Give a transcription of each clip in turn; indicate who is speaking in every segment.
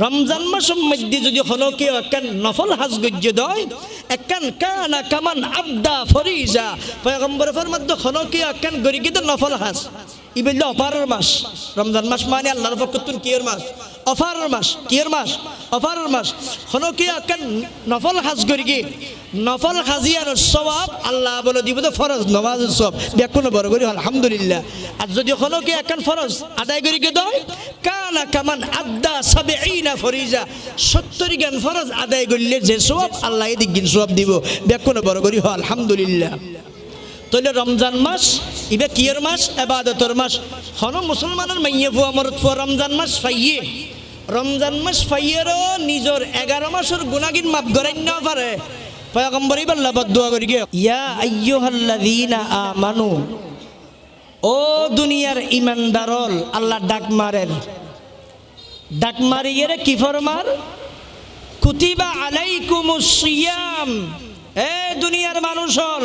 Speaker 1: রমজান মাসের মধ্যে যদি হলো কেউ একখান নফল হাজ গজ্য দয় একখান কানা কামান আবদা ফরিজা। পয়গম্বর ফরমাদ্দ হলো কেউ একখান গরিগিত নফল হাজ। ইবেল্লা অপারের মাস। রমজান মাস মানে আল্লাহর পক্ষতুন কিয়ের মাস। অফারের মাস, কিয়ের মাস? অফারের মাস। কেউ একখান নফল হাজ গরিগে নফল হাজিয়ার সবাব আল্লাহ বলে দিব তো ফরজ নমাজ সব ব্যাকুন বড় করি, আলহামদুলিল্লাহ। আর যদি হলো কি একখান ফরজ, আদায় করি কে দয় কানা কামান আদা সবে এই না ফরিজা। সত্তর জ্ঞান ফরজ আদায় করলে যে সব আল্লাহ এদিক গিন সব দিব। ব্যাকুন বড় করি, আলহামদুলিল্লাহ। তাহলে রমজান মাস, ইবে কিয়ের মাস, এবাদতর মাস। হন মুসলমানের মাইয়ে ফুয়া মরত ফুয়া রমজান মাস ফাইয়ে। রমজান মাস ফাইয়েরও নিজের এগারো মাসের গুণাগিন মাপ করেন না পারে। পয়গম্বরই বল্লা বদুয়া করি গে। ইয়া আইয়ুহাল্লাযীনা আমানু, ও দুনিয়ার ইমানদারল, আল্লাহ ডাক মারেন। ডাক মারিয়ে কি ফরমার কুতিবা আলাইকুমুস সিয়াম। এ দুনিয়ার মানুষ হল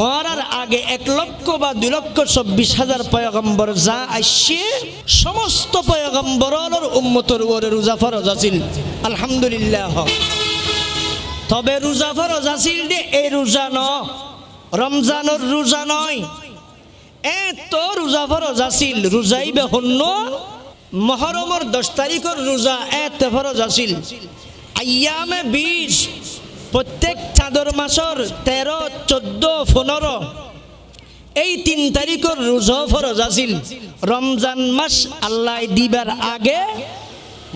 Speaker 1: আর আগে এক লক্ষ বা দুই লক্ষ চব্বিশ হাজার পয়গম্বর যা আসছে, সমস্ত পয়গম্বরের উম্মতর ওরে রোজা ফরজ আছিল। আলহামদুলিল্লাহ। তবে রোজা ফরজ আছিল দে এই রোজা ন, রমজানের রোজা নয়। এ তো রোজা ফরজ আছিল রোজাইবে হন্য মহরমর দশ তারিখের রোজা এতে ফরজ আছিল। আয়ামে বিশ প্রত্যেক চাদর মাসর তেরো, চোদ্দ, পনেরো। এই তিন তারিখের রোজা ফরজ আছিল। রমজান মাস আল্লাহ দিবার আগে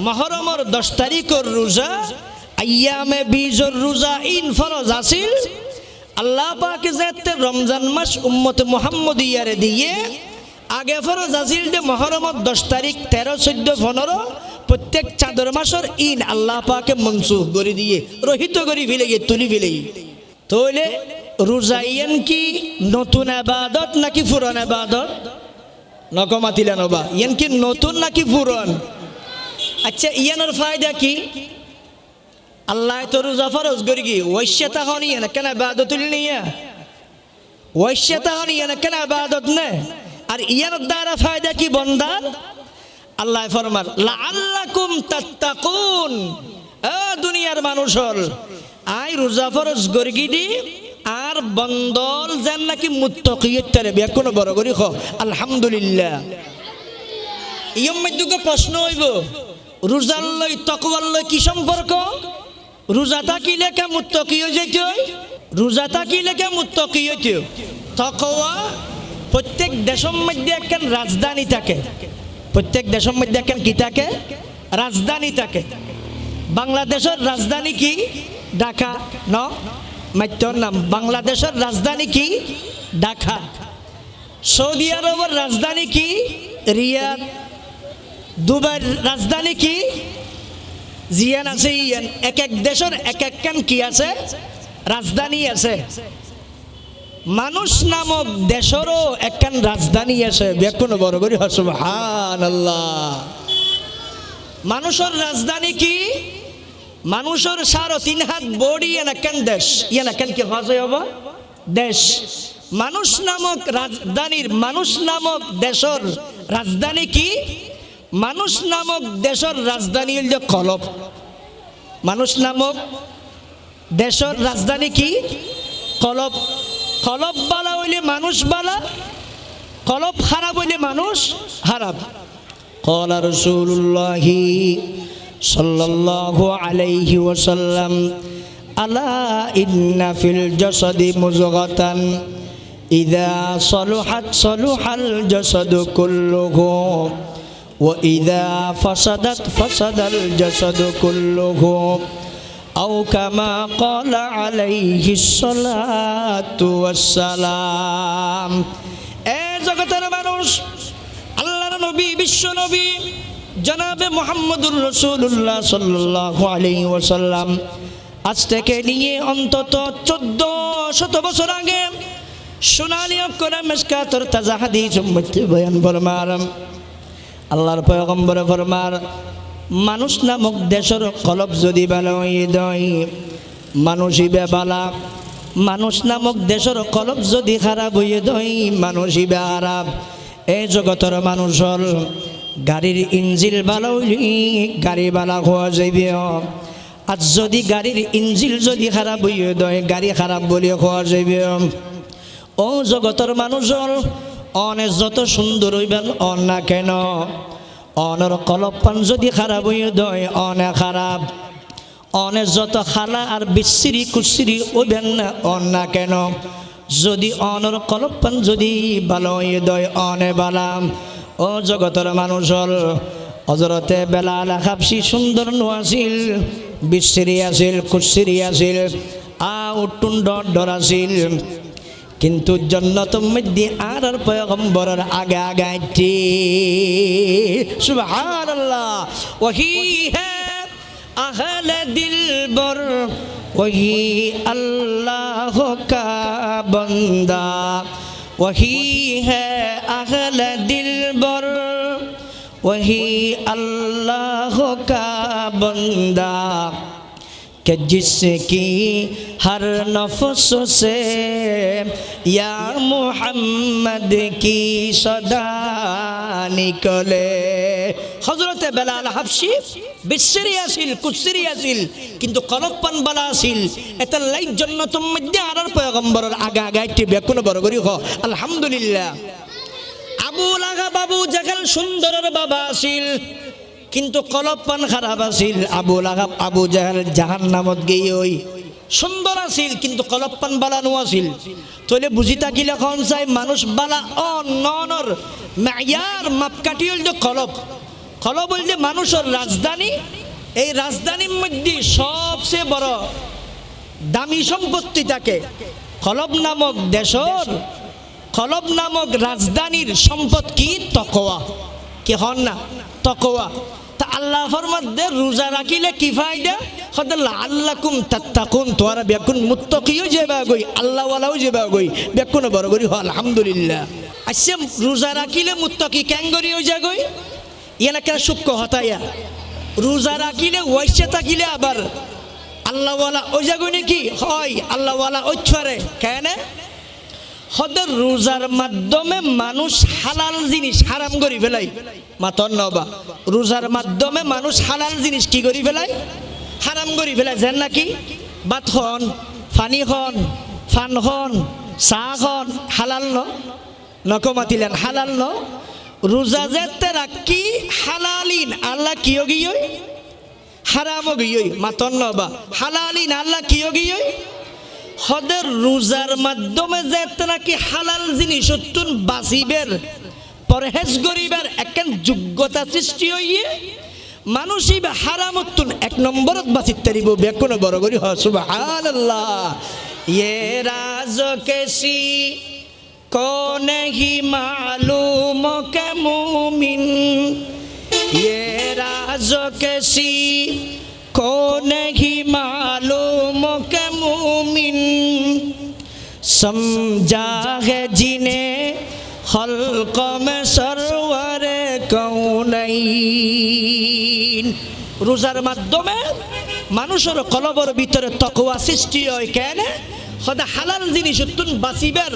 Speaker 1: মহরমর দশ তারিখের রোজা, আয়ামে বীজর রোজা ইন ফরজ আছিল। আল্লাহ পাকে যাতে রমজান মাস উম্মত মোহাম্মদ ইয়ারে দিয়ে আগে ফরজ আছিল যে মহরমত দশ তারিখ তেরো, চোদ্দ, পনেরো প্রত্যেক চাদর মাসের ইন আল্লাহ পাকে মনসুখ করে দিয়ে, রহিত করে ফেলে গিয়ে তুলি ফেলে। তাহলে রোজা ইয়ান কি? নতুন আবাদত নাকি পুরন আবাদত? নকমাতিলা নবা। ইয়ান কি নতুন নাকি পুরন আচ্ছা ইয়ানোর ফায়দা কি? আল্লাহ তো রোজা ফরজ করি কি ঐশ্যতা হনি না কেন আবাদত নিয়ে ঐশ্যতা হনি না কেন আবাদত নে? আর ইয়ানোর দ্বারা ফায়দা কি বন্দার আল্লাহ ফরমার লাআল্লাকুম তাত্তাকুন। এ দুনিয়ার মানুষ হল, আই রোজা ফরজ গর্গি দি? আর বন্দল যেন নাকি মুত্তকিয়ত তারে বিয়া, কোনো বড় করি খ আলহামদুলিল্লাহ। ইয়ম মধ্যে প্রশ্ন হইব, রোজার লই, তকওয়ার লই কি সম্পর্ক? রোজা থাকিলে কে মুত্তকিয় যেত রোজা থাকিলে কে মুত্তকিয় তকওয়া প্রত্যেক দেশের মধ্যে একখান রাজধানী থাকে। প্রত্যেক দেশের মধ্যে একখান কি থাকে? রাজধানী থাকে। বাংলাদেশের রাজধানী কি? ঢাকা। ন? মাত্যর নাম। বাংলাদেশের রাজধানী কি? ঢাকা। সৌদি আরবের রাজধানী কি? রিয়াদ। দুবাইয়ের রাজধানী কি? জিয়ান আছে, ইয়ান। এক এক দেশের এক একখান কি আছে? রাজধানী আছে। মানুষ নামক দেশেরও একখান রাজধানী আছে। বেকুন বড় করি হান আল্লাহ মানুষের রাজধানী কি? মানুষের সারো তিন হাত বড়ি ইয়ান একখান দেশ। ইয়ান একখান কি হজ হব দেশ। মানুষ নামক রাজধানীর, মানুষ নামক দেশের রাজধানী কি? মানুষ নামক দেশের রাজধানী হল কলব। মানুষ নামক দেশের রাজধানী কি? কলব। কলব বালা হইলে মানুষ বালা কলব খারাপ হইলে মানুষ খারাপ قال رسول الله صلى الله عليه وسلم ألا إن في الجسد مزغة إذا صلحت صلح الجسد كله وإذا فسدت فسد الجسد كله أو كما قال عليه الصلاة والسلام এ জগতের মানুষ আল্লাহর নবী বিশ্ব নবী জনাবে মোহাম্মদুর রসুল্লাহ সাল্লাহ আলী ওসাল্লাম আজ থেকে নিয়ে অন্তত চোদ্দ শত বছর আগে সোনালি অক্ষরা মেসকাতর তাজা হাদিস উম্মতি বয়ান ফরমার আল্লাহর পয়গম্বর ফরমার মানুষ নামক দেশের কলব যদি ভালো দয় মানুষই বেবালা মানুষ নামক দেশের কলব যদি খারাপ হইয়ে দই মানুষই বে খারাপ এই জগতের মানুষর গাড়ির ইঞ্জিল ভালো গাড়ি বালা হওয়া যাইবে। আজ যদি গাড়ির ইঞ্জিল যদি খারাপ হইয়ে দয়, গাড়ি খারাপ বলে হওয়া যাইবে। ও জগতের মানুষের অনে যত সুন্দর হইবেন, অন না কেন? অনর কলপান যদি খারাপ হইয়ে দয় অনে খারাপ। অনে যত খালা আর বিচ্ছিরি কুচ্ছিরি ওইবেন না অন না কেন? যদি অনর কলপান যদি ভালো হইয়ে দয় অনে বালাম ও জগতের মানুষের অজরতে বেলা লাখাপসি সুন্দর নোয়াছিল বিচ্ছিরি আছিল কুচ্ছিরি আছিল, আ উটুন ডর ডর আছিল কিন্তু জন্নত মধ্যে আর আর পয়গম্বরের আগে আগাইছি সুবহানাল্লাহ। ওহি হ্যাঁ আহল দিলবর, ওহি আল্লাহ কা বন্দা। ওহি হ্যাঁ আহল দিলবর, ওহি আল্লাহ কা বন্দা। کہ جس کی ہر نفس سے یا محمد کی صدا نکلے حضرت بلال حبشی বিশ্বেরই আসিল কুচ্ছেরই আসিল কিন্তু কলপ্পান বালা আসিল এটা লাইট জন্য মধ্যে আরার পয়গম্বরের আগা আগা একটি বেকুন বড় করি হ আলহামদুলিল্লাহ আবু লাগা বাবু জাকাল সুন্দরের বাবা আসিল কিন্তু কলপান খারাপ আছিল, আবু লাগাব, আবু জাহাল জাহান নামত গিয়ে ওই সুন্দর আছিল, কিন্তু কলপান বালানো আছিল। তলে বুঝি থাকিলে এখন চাই, মানুষ বালা অ ননর মায়ার মাপকাঠি হল যে কলব। কলব হল যে মানুষের রাজধানী। এই রাজধানীর মধ্যে সবচেয়ে বড় দামি সম্পত্তি থাকে কলব নামক দেশর, কলব নামক রাজধানীর সম্পদ কি? তকোয়া। কি হন না? তকোয়া। তা আল্লাহ ফরমাদে রোজা রাখিলে কি ফায়দা? হদল্লা আল্লাহ কুম তাত্তাকুন তোরা বেকুন মুত্তকিও যেবা গই আল্লাহ ওয়ালাও যেবা গই, বেকুন বড় গরি হ আলহামদুলিল্লাহ। আচ্ছা থাকিলে আবার আল্লাহওয়ালা নাকি? হয়, আল্লাহওয়ালা কেন? হদের রোজার মাধ্যমে মানুষ হালাল জিনিস হারাম করি ফেলাই। মাতন নবা রোজার মাধ্যমে মানুষ হালাল জিনিস কি করি ফেলাই? হারাম করি ফেলাই যেন নাকি বাত খন ফানি খন ফান খন চাহ খন হালাল ন? নকমাতিলেন হালাল ন? রোজা যেতে রাখি হালালিন, আল্লাহ কিয় গিয়ে হারামও গিয়ে মাতন নবা হালালিন, আল্লাহ কিয় গিয়ে হদের রোজার মাধ্যমে যেতে নাকি হালাল জিনিস অত্যন্ত বাঁচিবের, পরহেজ গরিবের একখান যোগ্যতা সৃষ্টি হইয়ে মানুষই হারাম অত্যন্ত এক নম্বরত বাঁচিত তারিব বেকুন বড় গরি হসুব হ্যাঁ, আল্লাহ ইয়ে রাজ কেসি কোনহি মালুম কে মুমিন? ইয়ে রাজ कौन ही मालूम के मुमिन समझा है जिन्हें खल्क में सरवर কৌনাইন রোজার মাধ্যমে মানুষের কলবর ভিতরে তকওয়া সৃষ্টি হয় কেন সদা হালাল জিনিস তুন বাঁচিবার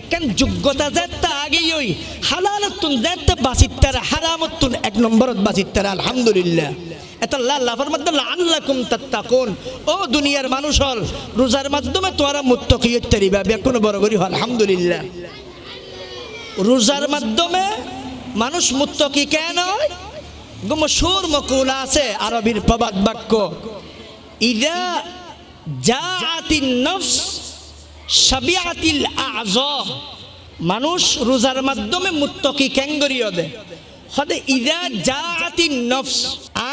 Speaker 1: একখান যোগ্যতা যেটা আগেই ওই হালাল তুন যেটা বাঁচিতার হারামতুন এক নম্বরত বাঁচিতার আলহামদুলিল্লাহ। এটা লাফার মাধ্যমে আল্লাহ কুম তাত্তাকুন। ও দুনিয়ার মানুষ হল, রোজার মাধ্যমে তোরা মুত্তকি তারিবা বড় করি হল, আলহামদুলিল্লাহ। রোজার মাধ্যমে মানুষ মুত্তকি কেন মশুর মকুলা আছে, আরবির প্রবাদ বাক্য। ইদা জাতিন নফস সাবিয়াতিল আজ মানুষ রোজার মাধ্যমে মুত্তকি ক্যাঙ্গরিও দে। হদে ইদা জাতিন নফস,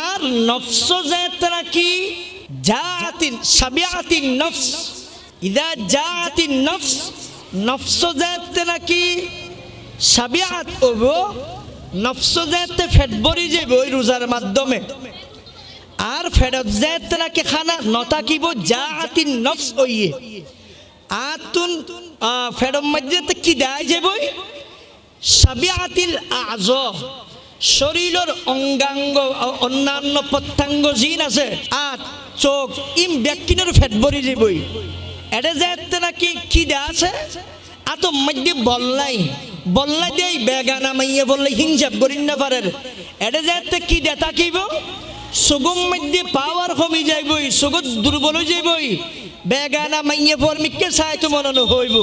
Speaker 1: আর নফস যে তারা কি? জাতিন সাবিয়াতিন নফস। ইদা জাতিন নফস নফস যে তারা কি? সাবিয়াত ওবো নফস যেতে ফেট ভরি যাব ওই রোজার মাধ্যমে। আর ফেরত যেতে নাকি খানা, নতাকিব যা আতিন নফস ওইয়ে। আতুন ফেরম মধ্যে কি দেয় যাবই সাবিয়াতিল আজ, শরীরের অঙ্গাঙ্গ, অন্যান্য প্রত্যঙ্গ জিন আছে আত চোখ ইম ব্যক্তিনের ফেট ভরি যাবই এটা যেতে নাকি কি দেয়া আছে? আত মধ্যে বললাই বললাই দেই বেগানা মাইয়ে বললে হিংসাব করিন না পারের। এটা যেতে কি দে তাকিব সুগম মধ্যে পাওয়ার কমি যাইবই, সুগত দুর্বল হয়ে যাইবই। বেগানা মাইয়ে ফর্মিককে চাই তো মনে হইব।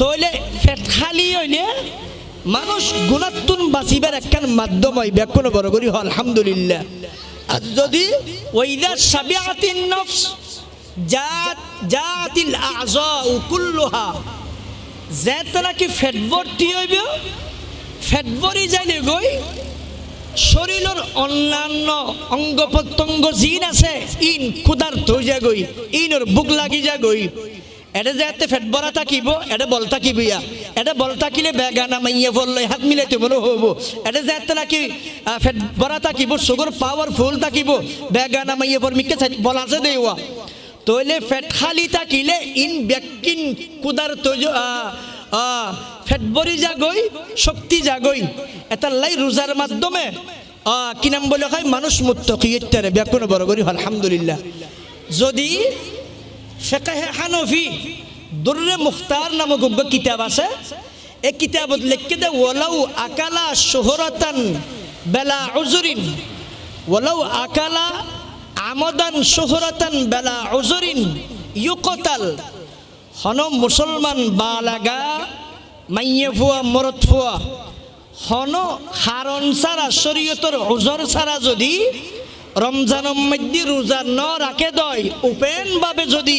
Speaker 1: তইলে ফেট খালি হইলে মানুষ গুণাত্তুন বাঁচিবার একখান মাধ্যম হয় ব্যাকুণ বড় করি আলহামদুলিল্লাহ। আর যদি ওইদা সাবিয়াতিন নফস, জাত, জাতিল আজা উকুল্লুহা যেতে নাকি ফেট ভর্তি হইব ফেট ভরি গই শরীরের অন্যান্য অঙ্গ প্রত্যঙ্গ জিন আছে, ইন ক্ষুদার যা গই ইনর বুক লাগি যা গই এটা যাতে ফেট ভরা থাকিব এটা বল থাকিব ইয়া এটা বল থাকিলে বেগানা মাইয়া বললে হাত মিলে মনে হব। এটা যাতে নাকি ফেট ভরা থাকিব, সুগর পাওয়ারফুল থাকিব, বেগানা মাইয়া বল, মিকে বল আছে দেওয়া তইলে ফেট খালি থাকিলে ইন ব্যক্তিন কুদার তৈজ ফেট ভরি যাগই শক্তি যাগই এটা লাই রোজার মাধ্যমে কি নাম বলে হয় মানুষ মুক্ত কিয়েটারে ব্যাকুণ বড় করি আলহামদুলিল্লাহ। যদি ফেকাহে হানফি, দুর্রে মুখতার নামক উগ্র কিতাব আছে, এই কিতাবত লিখকে দে ওলাউ আকালা শোহরতান বেলা উজুরিন ওলাউ আকালা আমদান শোহরতান বেলা উজুরিন, ইউকতাল হন মুসলমান বালাগা, মাইয়ে ফুয়া মরত ফুয়া হন হারণ ছাড়া, শরীয়তর ওজর ছাড়া যদি রমজানের মধ্যে রোজা ন রাখে দয়, উপেন ভাবে যদি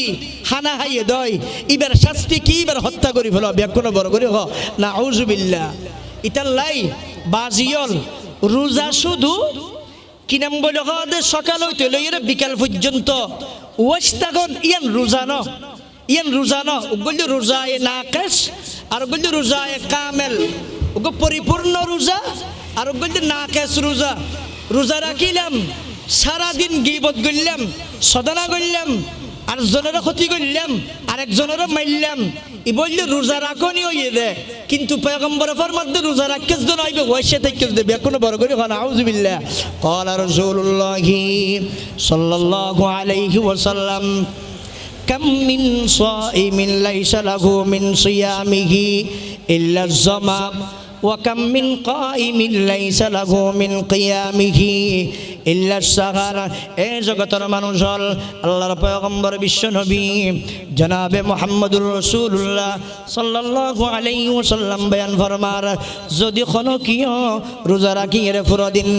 Speaker 1: হানা হাইয়ে দয় ইবার শাস্তি কি? এবার হত্যা করি ফেল ব্যাকুণ বড় করে হ না আউজুবিল্লা ইতার লাই, বাজিয়ল, রোজা শুধু কি নাম বলে? হদে সকাল হইতে লইরে বিকাল পর্যন্ত। ওয়াস্তাগন ইয়ান রোজা ন। Iyan ruzana, ugol yung ruzae nakes, arugol yung ruzae কামেল ওগো পরিপূর্ণ রোজা আর বলতে নাকেস রোজা রোজা রাখিলাম সারাদিন গিবত করলাম সদনা করলাম আর জনের ক্ষতি করলাম আর একজনের মারলাম ই বললে রোজা রাখনি ওই দে কিন্তু পেগম্বরফার মধ্যে রোজা রাখেস জন আইবে ওয়াইসে থেকে দেবে এখনও বড় করে হন আউজবিল্লাহ কলা রসুল্লাহি সাল্লাল্লাহু আলাইহি ওয়াসাল্লাম كم من صائم ليس له من صيامه إلا الظمأ وكم من قائم ليس له من قيامه ইল্লা সাহার, এ জগতের মানুষ হল আল্লাহর পয়গম্বর বিশ্ব নবী, জনাবে মোহাম্মদুর রসুল্লাহ সাল্লাহ আলাইসাল্লাম বয়ান ফরমার, যদি কোনো কিয় রোজা রাখি এর ফুরো দিন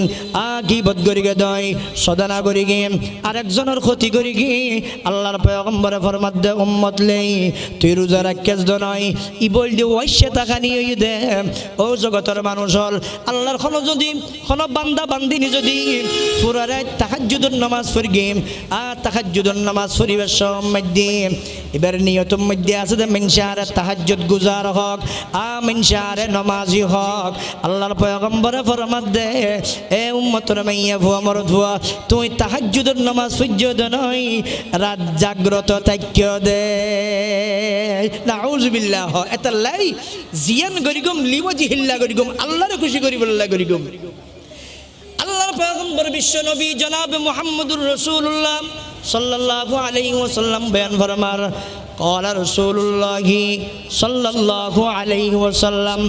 Speaker 1: আ কি বদ করিগে দয়, সদনা করি গিয়ে আরেকজনের ক্ষতি করি গিয়ে আল্লাহর পয়গম্বরে ফরমাত দে, উম্মত লেই, তুই রোজা রাখিয়াস দ নয় ই বল দিয়ে ঐশ্যে টাকা নিয়ে দে, ও জগতের মানুষ হল আল্লাহর কোনো যদি, কোনো বান্দা, বান্দিনী যদি পুরা রাত তাহাজ্জুদুর নামাজ পড়ি গেম আর তাহাজ্জুদুর নামাজ পড়িবার মধ্যে। এবার নিয়তম মধ্যে আছে যে মিনসারে তাহাজ্জুদ গুজার হক, আ মিনসারে নমাজি হক। আল্লাহর পয়গম্বরে ফরমাত দে, এ উম্মতর মাইয়া, ভুয়া মর ধুয়া তুই তাহাজ্জুদুর নামাজ সূর্য নয় রাত জাগ্রত তাক্য দে। নাউজুবিল্লাহ এটা লাই জিয়ান গরিগম, লিওয়াজি হিল্লা গরিগম, আল্লাহর খুশি করিবল্লাহ গরিগম। আল্লাহর পয়গম্বর বিশ্ব নবী জনাব মুহাম্মদুর রাসূলুল্লাহ সাল্লাল্লাহু আলাইহি ওয়াসাল্লাম বয়ান ফরমার قال رسول الله صلى الله عليه وسلم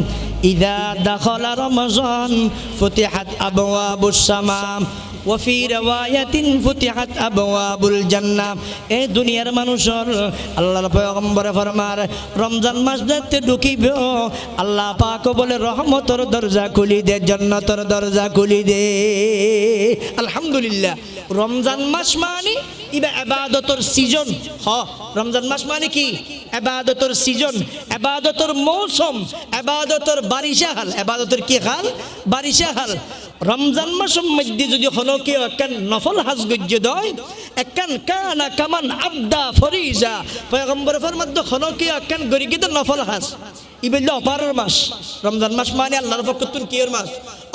Speaker 1: إذا دخل رمضان فتحت أبواب السماء ওফি রেওয়ায়াতিন ফুতিহাত আবওয়াবুল জান্নাহ এই দুনিয়ার মানুষর আল্লাহর পয়গম্বরে ফরমার, রমজান মাস দেখতে ঢুকিব, আল্লাহ পাক বলে রহমতর দরজা খুলি দে, জান্নাতর দরজা খুলি দে। আলহামদুলিল্লাহ। রমজান মাস মানে ইবা আবাদতর সিজন। হ, রমজান মাস মানে কি? আবাদতর সিজন। আবাদতর মৌসুম। আবাদতর বারিশা হাল আবাদতর কি হাল? বারিশা হাল রমজান মাসের মধ্যে যদি হলো কেউ একখান নফল হাজ গজ্য দয় একখান কানা কামান আবদা ফরিজা পয়গম্বর ফরমাদ্দ হলো কেউ একখান গরিকিত নফল হাজ। ই বললে অফারের মাস। রমজান মাস মানে আল্লাহর পক্ষ তুন কিয়ের মাস।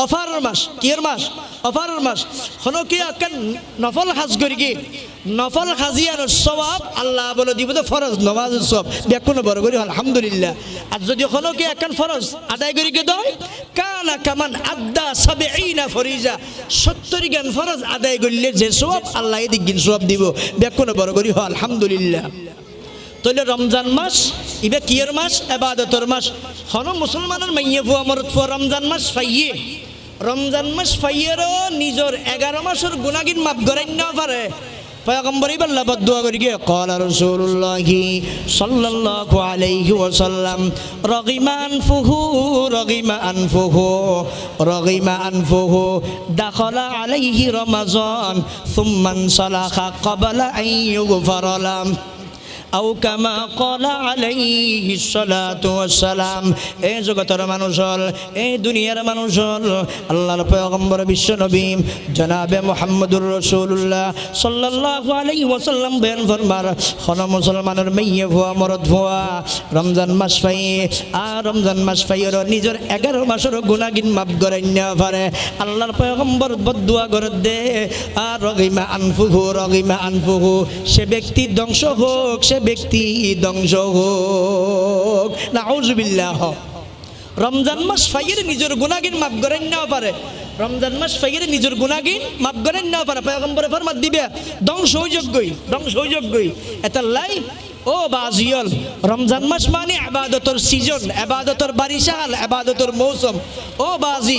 Speaker 1: অফারের মাস, কিয়ের মাস? অফারের মাস। হন কি, আকান নফল হাজ করি কি? নফল হাজিয়ার সবাব আল্লাহ বলে দিব তো ফরজ নমাজ সব ব্যাকুন বড় করি, আলহামদুলিল্লাহ। আর যদি হন কি, আকান ফরজ, আদায় করি কে দয় কানা কামান আদা সবে না ফরিজা। সত্তর জ্ঞান ফরজ আদায় করলে যে সব আল্লাহ এদিক গিন সব দিব। ব্যাকুন বড় করি, আলহামদুলিল্লাহ। তাহলে রমজান মাস, ইবে কিয়ের মাস, এবাদতর মাস। হন মুসলমানের মাইয়ে ভুয়া মরত রমজান মাস ফাইয়ে। রমজান মাস ফাইয়েরও নিজের এগারো মাসের গুণাগীন মাপ গড়াইন পারে। পয়গম্বরই বল্লা বদুয়া করি গিয়ে কল রসুল্লাহি সাল্লাল্লাহু আলাইহি ওয়াসাল্লাম, রগিমা আনফুহু রগিমা আনফুহু রগিমা আনফুহু, দাখলা আলাইহি রমাজান, সুম্মান সালাহা কবলা আন ইউগফারালাম আও কামা কলা আলাইহি সালাতু ওয়াসসালাম। এই জগতের মানুষ হল এই দুনিয়ার মানুষ হল, আল্লাহর পয়গম্বর বিশ্ব নবী জনাবে মুহাম্মদুর রাসূলুল্লাহ সাল্লাল্লাহু আলাইহি ওয়াসাল্লাম বয়ান ফরমার খন মুসলমানের মেয়ে ভুয়া, মরদ ভুয়া। রমজান মাস পাই, আর রমজান মাস পাইয়ের নিজের এগারো মাসের গুণাগিন মাপ করেন না পারে। আল্লাহর পয়গম্বর বদুয়া করে দে। আর রগিমা আনফুহু রগিমা আনফুহু, সে ব্যক্তি ধ্বংস হোক, সে ব্যক্তি ধ্বংস হোক। না আউজুবিল্লাহ রমজান মাস ফাইয়ের নিজের গুণাগিন মাপ করেন না পারে। রমজান মাস ফাইয়ের নিজের গুণাগিন মাপ করেন না পারে। পয়গম্বরে ফরমাত দিবে, ধ্বংস যোগ্যই ধ্বংস যোগ্যই এটা লাই, ও বাজিয়ল, রমজান মাস মানে আবাদতর সিজন, আবাদতর বারিশাল, আবাদতর মৌসুম। ও বাজি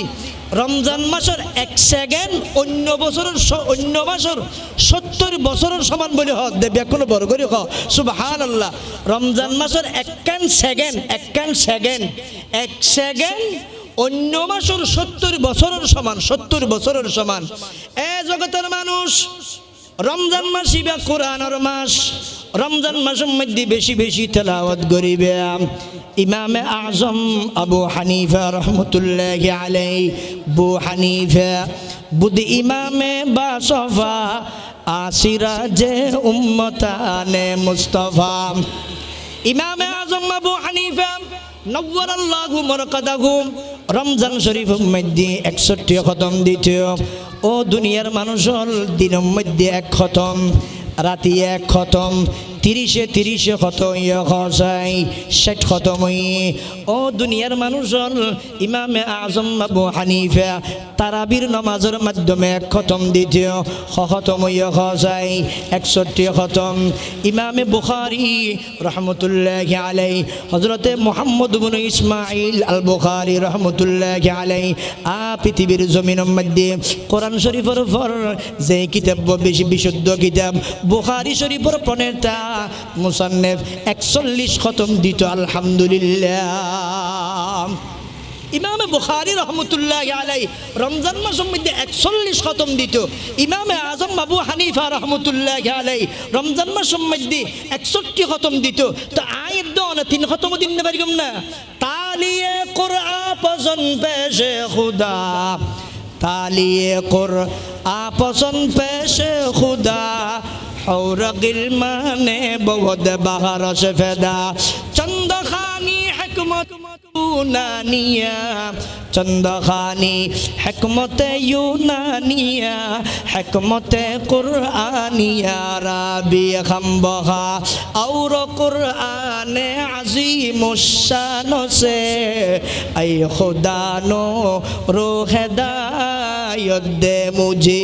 Speaker 1: রমজান মাসের এক সেকেন্ড, অন্য বছরের অন্য মাসের সত্তর বছরের সমান বলে হক। দেব কোনো বড় করে হক। সুবাহান আল্লাহ রমজান মাসের একখান সেকেন্ড একখান সেকেন্ড? এক সেকেন্ড, অন্য মাসের সত্তর বছরের সমান, সত্তর বছরের সমান। এ জগতের মানুষ রমজান মাস ইবা কোরআনের মাস। রমজান মাসের মধ্যে বেশি বেশি তেলাওয়াত করিবে। ইমামে আজম আবু হানিফা রহমতুল্লাহ আলাই বু হানিফা বুদ ইমামে বাসফা আসিরা যে উম্মতানে মুস্তফা। ইমামে আজম আবু হানিফা নব্বর আল্লাহু মরকাদাহু রমজান শরীফ মধ্যে একষট্টি খতম দ্বিতীয়। ও দুনিয়ার মানুষ দিনের মধ্যে এক খতম, রাতি এক খতম। তিরিশে তিরিশে খতম ইয়ে খসাই ষাট ইয়ে ও দুনিয়ার মানুষের ইমামে আজম আবু হানিফা, তারাবির নমাজের মাধ্যমে এক খতম দ্বিতীয় খতম ইয়ে খসাই একষট্টি খতম। ইমামে বুখারি রহমতুল্লাহ আলাই হজরতে মোহাম্মদ বিন ইসমাইল আল বুখারি রহমতুল্লাহ আলাই আ পৃথিবীর জমিনের মধ্যে কোরআন শরীফের পর যে কিতাব, বেশি বিশুদ্ধ কিতাব, বুখারি শরীফের প্রণেতা মুসান্নেফ একচল্লিশ খতম দিত, আলহামদুলিল্লাহ। ইমামে বুখারি রহমতুল্লাহ আলাই রমজান মাসের মধ্যে একচল্লিশ খতম দিত, ইমামে আজম বাবু হানিফা রহমতুল্লাহ আলাই রমজান মাসের মধ্যে একষট্টি খতম দিত। তো আয়ের দন তিন খতম দিন না পারিম না? তালিয়ে কোরআ পজন পেশে খুদা। তালিয়ে কোর আপসন পেশে খুদা। হৌরগিল মানে বহুত বাহারস ফেদা চন্দ খানি হেকমত ইউনানিয়া। চন্দখানি হেকমতে ইউনানিয়া। হেকমতে কুরআনিয়া রাবি খাম্বহা। اور قرآن عظیم الشان আই اے خدا نو روح دایت دے مجھے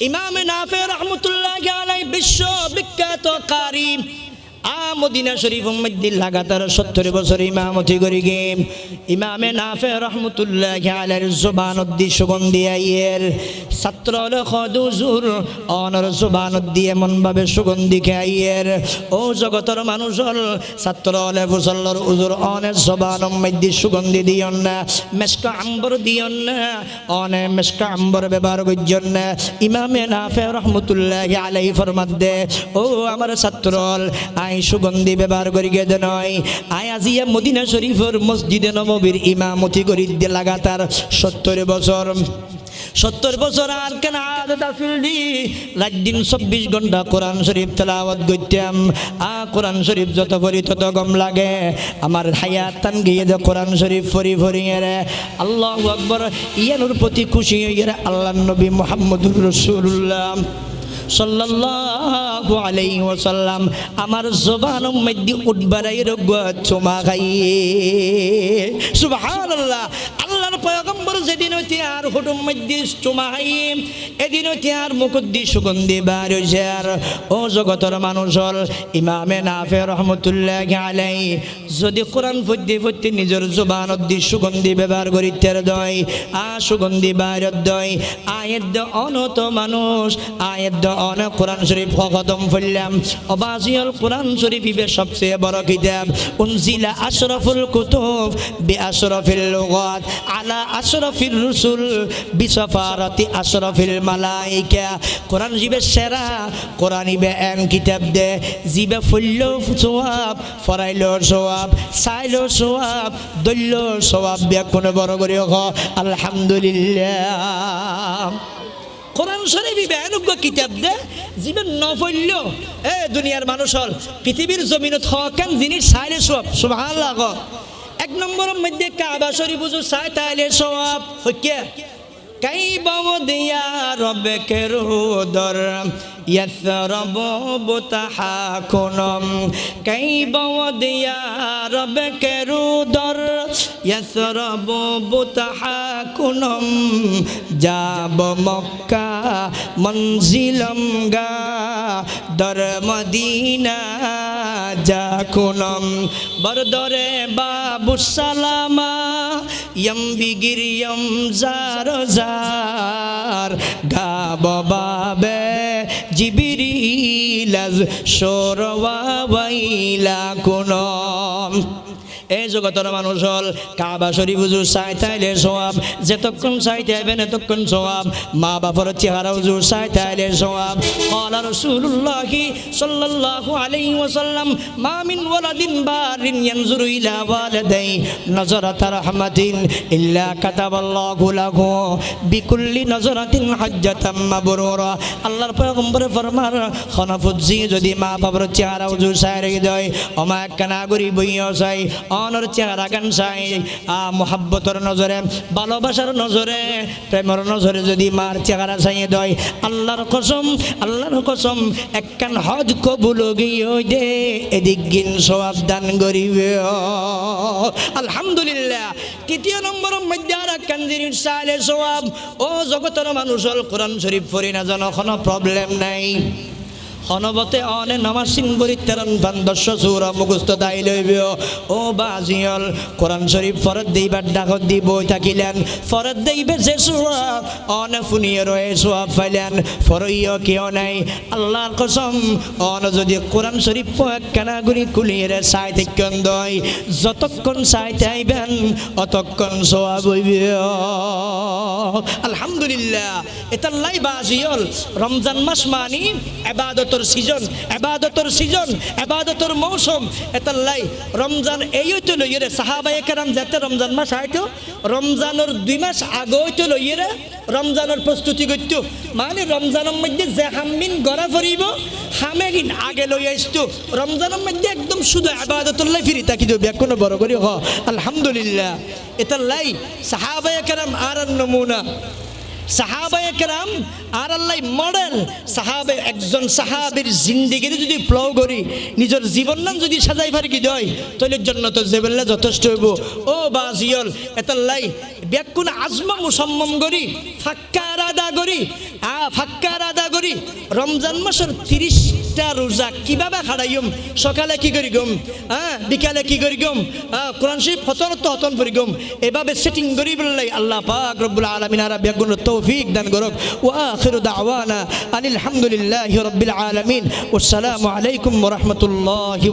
Speaker 1: ইমামে নাফে রহমতুল্লাহ আলাই বিশ্ব বিখ্যাত কারি। আ মদিনা শরীফ মধ্যে লাগাতার সত্তর বছর ইমামতি করি গে। ইমামে নাফে রহমতুল্লাহ আলার জুবান উদ্দি সুগন্ধি আইয়ের। ছাত্র হলো খদুজুর অনর জুবান উদ্দি এমন ভাবে সুগন্ধি আইয়ের ও জগতের মানুষ হল ছাত্র হলে ফুসল্লর উজুর অনের জবান মধ্যে সুগন্ধি দিয়ন না মেসকা আম্বর দিয়ন না, অনে মেসকা আম্বর ব্যবহার করছেন না। ইমামে নাফে রহমতুল্লাহ আলাই ফরমাদ দে, ও আমার ছাত্র হল আই সুগন্ধি ব্যবহার করি গে নয়। আই আজিয়া মদিনা শরীফের মসজিদে নববীর ইমামতি করি লাগাতার সত্তর বছর। সত্তর বছর আর কেন চব্বিশ ঘণ্টা কোরআন শরীফ তেলাওয়াত করতাম। আ, কোরআন শরীফ যত পড়ি তত গম লাগে। আমার হায়াত তান গিয়ে দে কোরআন শরীফ ফরি ফরি রে। আল্লাহ আকবর, ইয়ানুর প্রতি খুশি হইয়ে আল্লাহ নবী মোহাম্মদুর রসুল্লাহ সাল্লাল্লাহু আলাইহি ওয়াসাল্লাম, আমার জবান মধ্যে উঠবারাই চুমা সুবহানাল্লাহ, আল্লাহর পয়গম্বর যেদিন হইতে আর হুটুম মধ্যে চুমা এদিন হইতে আর মুকুদ্দি সুগন্ধি বার ও জগতের ইমামে নাফে রহমতুল্লাহ আলাই যদি কোরআন পদ্যে পদ্যে নিজের জবান দি সুগন্ধি ব্যবহার করিতে দয়, আ সুগন্ধি বাইরত দয়, আয়ের অনত মানুষ, আয়ের অন কোরআন শরীফ খতম ফেললাম অবাসিয়ল কোরআন শরীফ ইবে সবচেয়ে বড় কিতাব, উনজিলা আশরাফুল কুতুব বি আশরাফিল লুগাত আলা আশরাফির রুসুল বি সাফারাতি আশরাফিল মালাইকা। কোরআন জিবে সেরা, কোরআন ইবে এন কিতাব দে। জিবে ফুল্ল সোয়াব, ফরাইল সোয়াব চাইল সোয়াব দল্য সোয়াব ব্যাকুণ বড় করে হ আলহামদুলিল্লাহ। কোরআন শরীফ বেআনুজ্ঞ কিতাব দে, জীবন নফল্য এ দুনিয়ার মানুষ হল, পৃথিবীর জমিনত হকান জিনিস সাইলে সব, সুবহানাল্লাহ। এক নম্বরের মধ্যে কাবা শরীফ চাই তাইলে সব হইকে كيبو ديا ربك رودر يثرب بتحاكنم كيبو ديا ربك رودر يثرب بتحاكنم جاب مكة منزلم غا در مدينة جاكنم بردر باب السلامة ইয়ম বিগির जारजार বাবে জিবিরিলাজ সরওয়া বাইলা কুনম। এই জগতের মানুষ হল কাবা শরীফ হুজুর চাই তাইলে সবাব যেতক্ষণ চাই তাইবেন এতক্ষণ সবাব মা বাপর চেহারা হুজুর চাই তাইলে সবাব কলা রসুল্লাহি সাল্লাল্লাহু আলাইহি ওয়াসাল্লাম, মা মিন ওয়ালাদিন বারিন ইয়ানজুরু ইলা ওয়ালাদাই, নজরাত রাহমাতিন ইল্লা কাতাবাল্লাহু লাহু, বিকুল্লি নজরাতিন হাজ্জাতাম মাবরুরা। আল্লাহর পয়গম্বর ফরমার খনাফুজি যদি মা বাপর চেহারা হুজুর চাই রে দয়, অমা একখানা গরিব হইয়া চাই অনর চেহারা গান চাই আ, মোহাব্বতর নজরে, ভালোবাসার নজরে, প্রেমের নজরে যদি মার চেহারা চাইয়ে দেয়, আল্লাহর কসম আল্লাহর কসম একখান হজ কবুল গিয়ে দে, এদিক গিন সবাব দান করিবে। আলহামদুলিল্লাহ, তৃতীয় নম্বরের মধ্যে আর একখান জিনিস চাইলে ও জগতের মানুষ হল কোরআন শরীফ পড়ি না যেন কোনো প্রবলেম নাই। হনবতে অনে নমাসিন বরিত্তারণ বান্দস্য সুরা মুখস্থ দাই লইব। ও বাজিয়ল, কোরআন শরীফ ফরত দেইবার ডাকত দি বই থাকিলেন। ফরত দেইবে যে সুরা অনে ফুনিয়ে রয়ে সোয়াব পাইলেন। ফরইয় কেউ নাই, আল্লাহর কসম। অন যদি কোরআন শরীফ একখানা গুলি কুলিয়ে চাই থাকন দই। যতক্ষণ চাই তাইবেন অতক্ষণ সোয়াব হইবে। আলহামদুলিল্লাহ এটা লাই বাজিয়ল, রমজান মাস মানি এবাদতর সিজন এবাদতর সিজন এবাদতর মৌসুম। এটা লাই রমজান এই তো লইয়ে সাহাবাই কেরাম যাতে রমজান মাস আইতো, রমজানের দুই মাস আগে তো লইয়ে রমজানের প্রস্তুতি করত মানে রমজানের মধ্যে যে হামিন গড়া ফরিব হামেগিন আগে লই আসতো রমজানের মধ্যে একদম শুধু আবাদতুল্লাহ ফিরি তাকি দেব কোনো বড় করি, হ, আলহামদুলিল্লাহ। এটা লাই সাহাবাই কেরাম আর নমুনা সাহাবায়ে কেরাম আর আল্লাহ মডেল। সাহাবে একজন সাহাবের জিন্দিগির যদি প্লও করি, নিজের জীবন নাম যদি সাজাই পারি কি দয় তৈলের জন্য তো জেবেল্লা যথেষ্ট হইব। ও বাজিয়ল, এতাল্লাই ব্যাকুণ আজমা মুসম্মম করি ফাক্কা আদা করি। আ ফাক্কা করি? রমজান মাসের তিরিশটা রোজা কীভাবে খাড়াইম সকালে কি করি গম হ্যাঁ বিকালে কি করি গম কোরআন শরীফ হতন তো হতন করি গম এভাবে সেটিং করি বললাই, আল্লাহ পাক রব্বুল আলামিন আর ব্যাগুণ তৌফিক দান করক। ওয়া আখিরু দাওয়ানা আনিল হামদুলিল্লাহি রাব্বিল আলামিন। ওয়াসসালামু আলাইকুম রাহমাতুল্লাহি